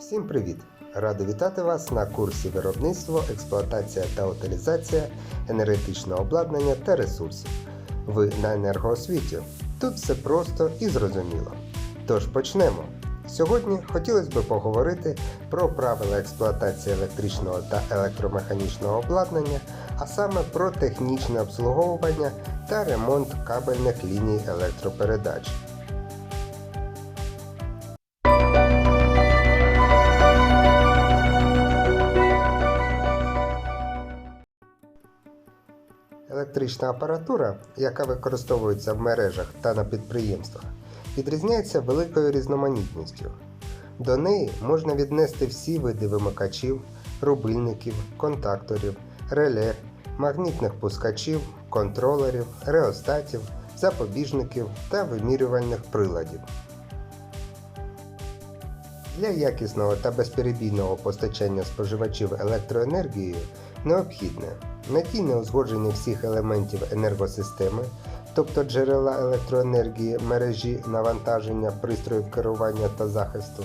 Всім привіт! Радий вітати вас на курсі виробництво, експлуатація та утилізація енергетичного обладнання та ресурсів. Ви на енергоосвіті. Тут все просто і зрозуміло. Тож почнемо. Сьогодні хотілося б поговорити про правила експлуатації електричного та електромеханічного обладнання, а саме про технічне обслуговування та ремонт кабельних ліній електропередач. Електрична апаратура, яка використовується в мережах та на підприємствах, відрізняється великою різноманітністю. До неї можна віднести всі види вимикачів, рубильників, контакторів, реле, магнітних пускачів, контролерів, реостатів, запобіжників та вимірювальних приладів. Для якісного та безперебійного постачання споживачів електроенергією необхідне надійне узгодження всіх елементів енергосистеми, тобто джерела електроенергії, мережі навантаження, пристроїв керування та захисту.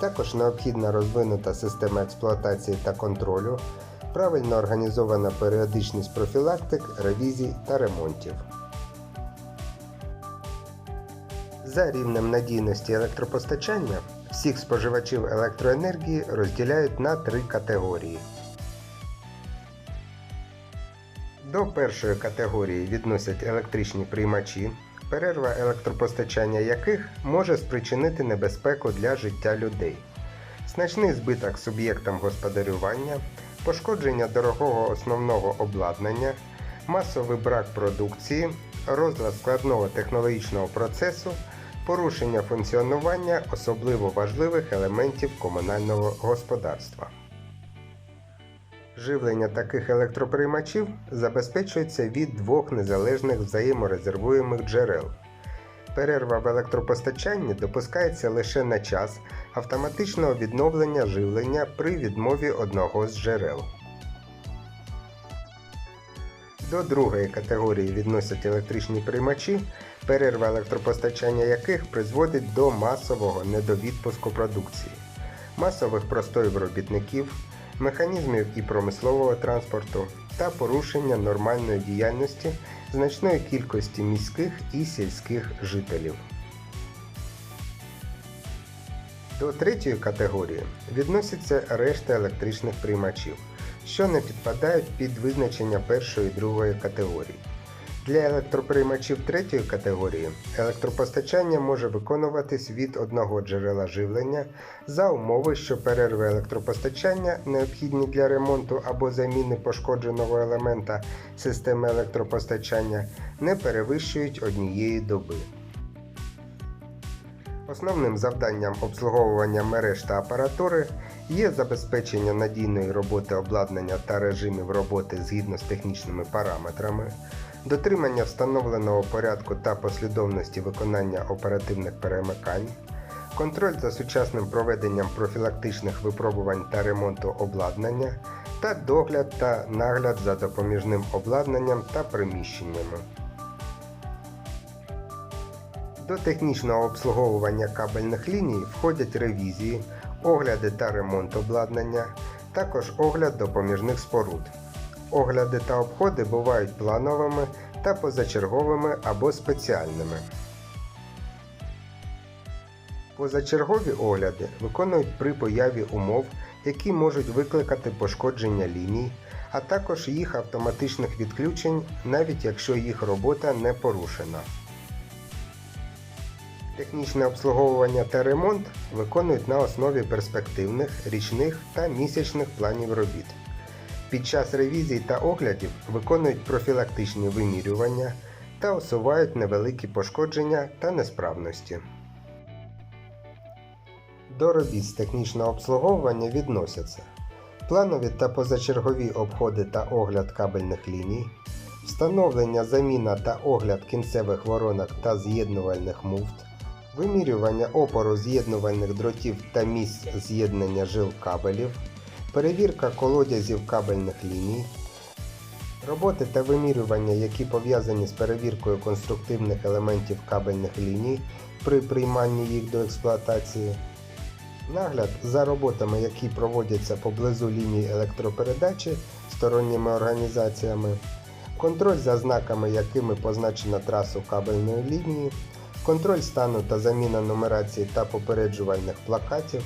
Також необхідна розвинута система експлуатації та контролю, правильно організована періодичність профілактик, ревізій та ремонтів. За рівнем надійності електропостачання всіх споживачів електроенергії розділяють на три категорії. До першої категорії відносять електричні приймачі, перерва електропостачання яких може спричинити небезпеку для життя людей, значний збиток суб'єктам господарювання, пошкодження дорогого основного обладнання, масовий брак продукції, розлад складного технологічного процесу, порушення функціонування особливо важливих елементів комунального господарства. Живлення таких електроприймачів забезпечується від двох незалежних взаєморезервуємих джерел. Перерва в електропостачанні допускається лише на час автоматичного відновлення живлення при відмові одного з джерел. До другої категорії відносять електричні приймачі, перерва електропостачання яких призводить до масового недовідпуску продукції, масових простоїв робітників, механізмів і промислового транспорту та порушення нормальної діяльності значної кількості міських і сільських жителів. До третьої категорії відносяться решта електричних приймачів, що не підпадають під визначення першої і другої категорій. Для електроприймачів третьої категорії електропостачання може виконуватись від одного джерела живлення за умови, що перерви електропостачання, необхідні для ремонту або заміни пошкодженого елемента системи електропостачання, не перевищують однієї доби. Основним завданням обслуговування мереж та апаратури є забезпечення надійної роботи обладнання та режимів роботи згідно з технічними параметрами, дотримання встановленого порядку та послідовності виконання оперативних перемикань, контроль за сучасним проведенням профілактичних випробувань та ремонту обладнання та догляд та нагляд за допоміжним обладнанням та приміщеннями. До технічного обслуговування кабельних ліній входять ревізії, огляди та ремонт обладнання, також огляд допоміжних споруд. Огляди та обходи бувають плановими та позачерговими або спеціальними. Позачергові огляди виконують при появі умов, які можуть викликати пошкодження ліній, а також їх автоматичних відключень, навіть якщо їх робота не порушена. Технічне обслуговування та ремонт виконують на основі перспективних, річних та місячних планів робіт. Під час ревізій та оглядів виконують профілактичні вимірювання та усувають невеликі пошкодження та несправності. До робіт з технічного обслуговування відносяться планові та позачергові обходи та огляд кабельних ліній, встановлення заміна та огляд кінцевих воронок та з'єднувальних муфт, вимірювання опору з'єднувальних дротів та місць з'єднання жил кабелів, перевірка колодязів кабельних ліній, роботи та вимірювання, які пов'язані з перевіркою конструктивних елементів кабельних ліній при прийманні їх до експлуатації, Нагляд за роботами, які проводяться поблизу лінії електропередачі сторонніми організаціями, контроль за знаками, якими позначена трасу кабельної лінії, контроль стану та заміна нумерації та попереджувальних плакатів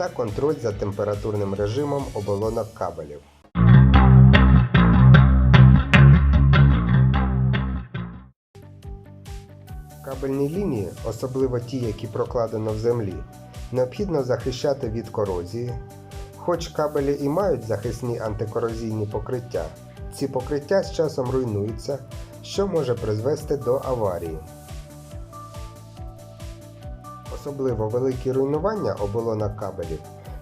та контроль за температурним режимом оболонок кабелів. Кабельні лінії, особливо ті, які прокладено в землі, необхідно захищати від корозії. Хоч кабелі і мають захисні антикорозійні покриття, ці покриття з часом руйнуються, що може призвести до аварії. Особливо великі руйнування оболонок кабелів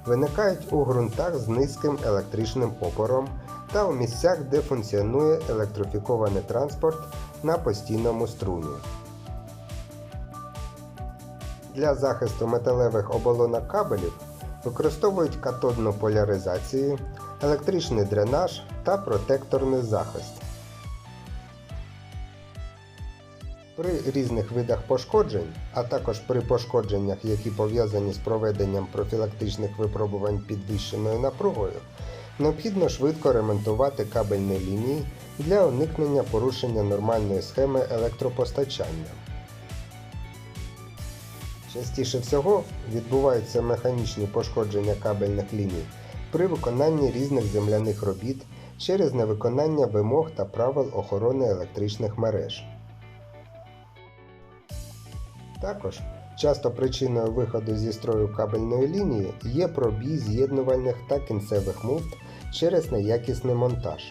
виникають у ґрунтах з низьким електричним опором та у місцях, де функціонує електрифікований транспорт на постійному струмі. Для захисту металевих оболонок кабелів використовують катодну поляризацію, електричний дренаж та протекторний захист. При різних видах пошкоджень, а також при пошкодженнях, які пов'язані з проведенням профілактичних випробувань підвищеною напругою, необхідно швидко ремонтувати кабельні лінії для уникнення порушення нормальної схеми електропостачання. Частіше всього відбуваються механічні пошкодження кабельних ліній при виконанні різних земляних робіт через невиконання вимог та правил охорони електричних мереж. Також часто причиною виходу зі строю кабельної лінії є пробій з'єднувальних та кінцевих муфт через неякісний монтаж.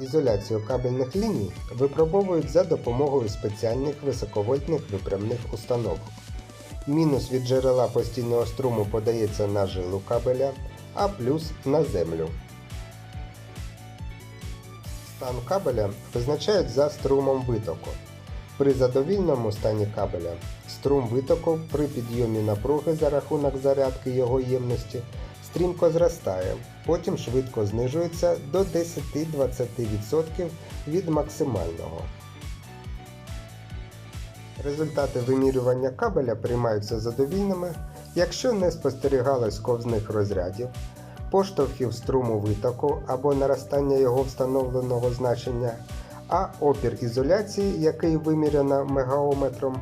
Ізоляцію кабельних ліній випробовують за допомогою спеціальних високовольтних випрямних установок. Мінус від джерела постійного струму подається на жилу кабеля, а плюс на землю. Стан кабеля визначають за струмом витоку. При задовільному стані кабеля струм витоку при підйомі напруги за рахунок зарядки його ємності стрімко зростає, потім швидко знижується до 10-20% від максимального. Результати вимірювання кабеля приймаються задовільними, якщо не спостерігалось ковзних розрядів, поштовхів струму витоку або наростання його встановленого значення, а опір ізоляції, який виміряно мегаометром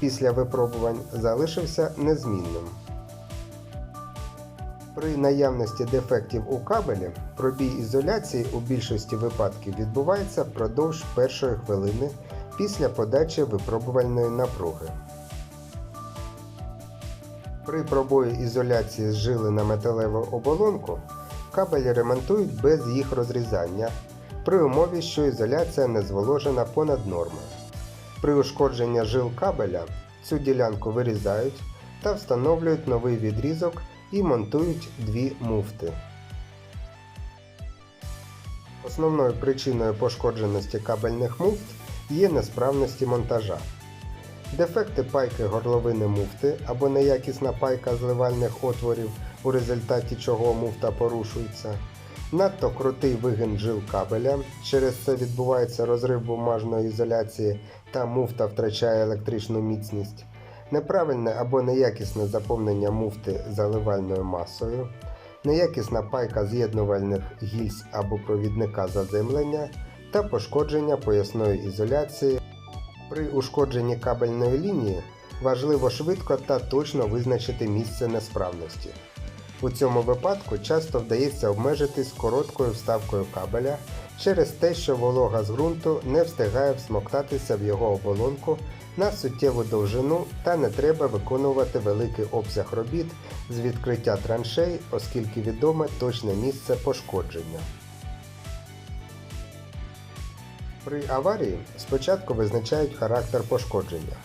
після випробувань, залишився незмінним. При наявності дефектів у кабелі пробій ізоляції у більшості випадків відбувається впродовж першої хвилини після подачі випробувальної напруги. При пробої ізоляції з жили на металеву оболонку кабелі ремонтують без їх розрізання при умові, що ізоляція не зволожена понад норми. При ушкодженні жил кабеля цю ділянку вирізають та встановлюють новий відрізок і монтують дві муфти. Основною причиною пошкодженості кабельних муфт є несправності монтажа. Дефекти пайки горловини муфти або неякісна пайка зливальних отворів, у результаті чого муфта порушується, надто крутий вигин жил кабеля, через це відбувається розрив бумажної ізоляції та муфта втрачає електричну міцність, неправильне або неякісне заповнення муфти заливальною масою, неякісна пайка з'єднувальних гільз або провідника заземлення та пошкодження поясної ізоляції. При ушкодженні кабельної лінії важливо швидко та точно визначити місце несправності. У цьому випадку часто вдається обмежитись короткою вставкою кабеля через те, що волога з ґрунту не встигає всмоктатися в його оболонку на суттєву довжину та не треба виконувати великий обсяг робіт з відкриття траншей, оскільки відоме точне місце пошкодження. При аварії спочатку визначають характер пошкодження.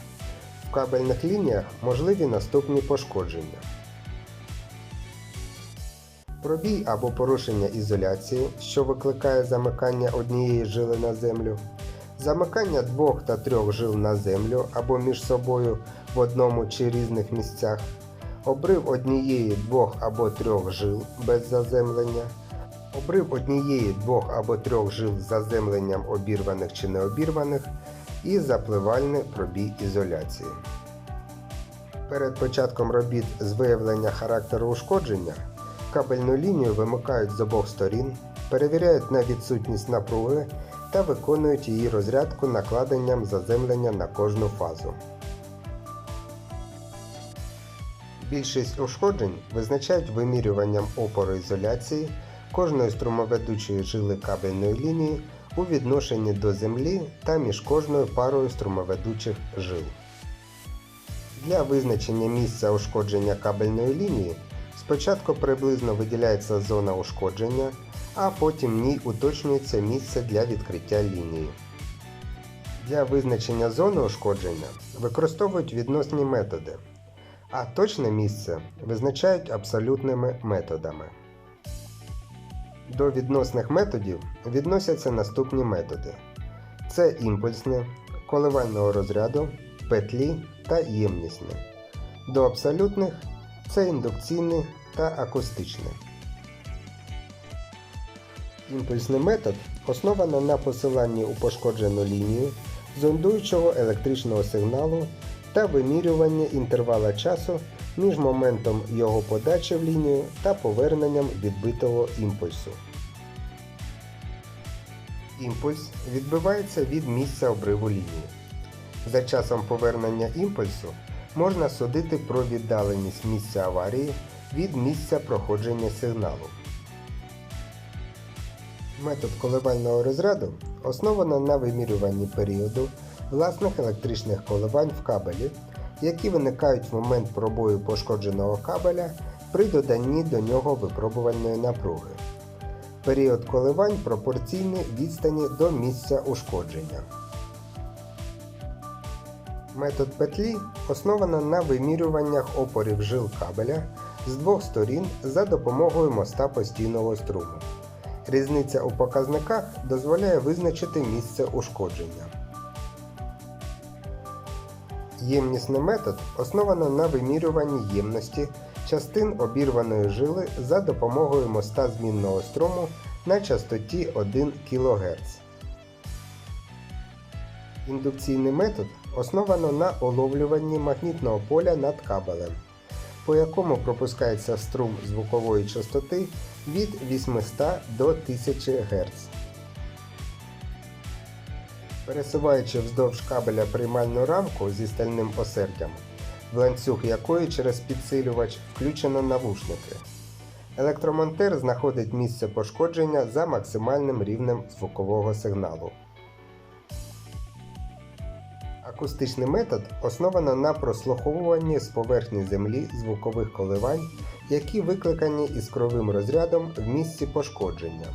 В кабельних лініях можливі наступні пошкодження. Пробій або порушення ізоляції, що викликає замикання однієї жили на землю, замикання двох та трьох жил на землю або між собою в одному чи різних місцях, обрив однієї, двох або трьох жил без заземлення, обрив однієї, двох або трьох жил з заземленням обірваних чи необірваних. І запливальний пробій ізоляції. Перед початком робіт з виявлення характеру ушкодження кабельну лінію вимикають з обох сторін, перевіряють на відсутність напруги та виконують її розрядку накладенням заземлення на кожну фазу. Більшість ушкоджень визначають вимірюванням опору ізоляції кожної струмоведучої жили кабельної лінії у відношенні до землі та між кожною парою струмоведучих жил. Для визначення місця ушкодження кабельної лінії спочатку приблизно виділяється зона ушкодження, а потім ній уточнюється місце для відкриття лінії. Для визначення зони ушкодження використовують відносні методи, а точне місце визначають абсолютними методами. До відносних методів відносяться наступні методи: це імпульсне, коливального розряду, петлі та ємнісне. До абсолютних це індукційне та акустичне. Імпульсний метод основано на посиланні у пошкоджену лінію зондуючого електричного сигналу та вимірюванні інтервала часу між моментом його подачі в лінію та поверненням відбитого імпульсу. Імпульс відбивається від місця обриву лінії. За часом повернення імпульсу можна судити про віддаленість місця аварії від місця проходження сигналу. Метод коливального розряду основано на вимірюванні періоду власних електричних коливань в кабелі, які виникають в момент пробою пошкодженого кабеля при доданні до нього випробувальної напруги. Період коливань пропорційний відстані до місця ушкодження. Метод петлі основано на вимірюваннях опорів жил кабеля з двох сторін за допомогою моста постійного струму. Різниця у показниках дозволяє визначити місце ушкодження. Ємнісний метод основано на вимірюванні ємності частин обірваної жили за допомогою моста змінного струму на частоті 1 кГц. Індукційний метод основано на уловлюванні магнітного поля над кабелем, по якому пропускається струм звукової частоти від 800 до 1000 Гц. Пересуваючи вздовж кабеля приймальну рамку зі стальним осердям, в ланцюг якої через підсилювач включено навушники. Електромонтер знаходить місце пошкодження за максимальним рівнем звукового сигналу. Акустичний метод основано на прослуховуванні з поверхні землі звукових коливань, які викликані іскровим розрядом в місці пошкодження.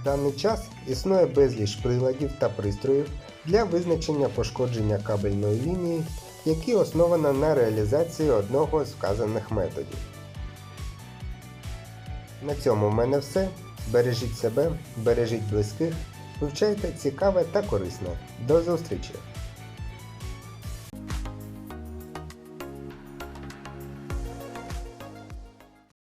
В даний час існує безліч приладів та пристроїв для визначення пошкодження кабельної лінії, які основано на реалізації одного з вказаних методів. На цьому в мене все. Бережіть себе, бережіть близьких, вивчайте цікаве та корисне. До зустрічі!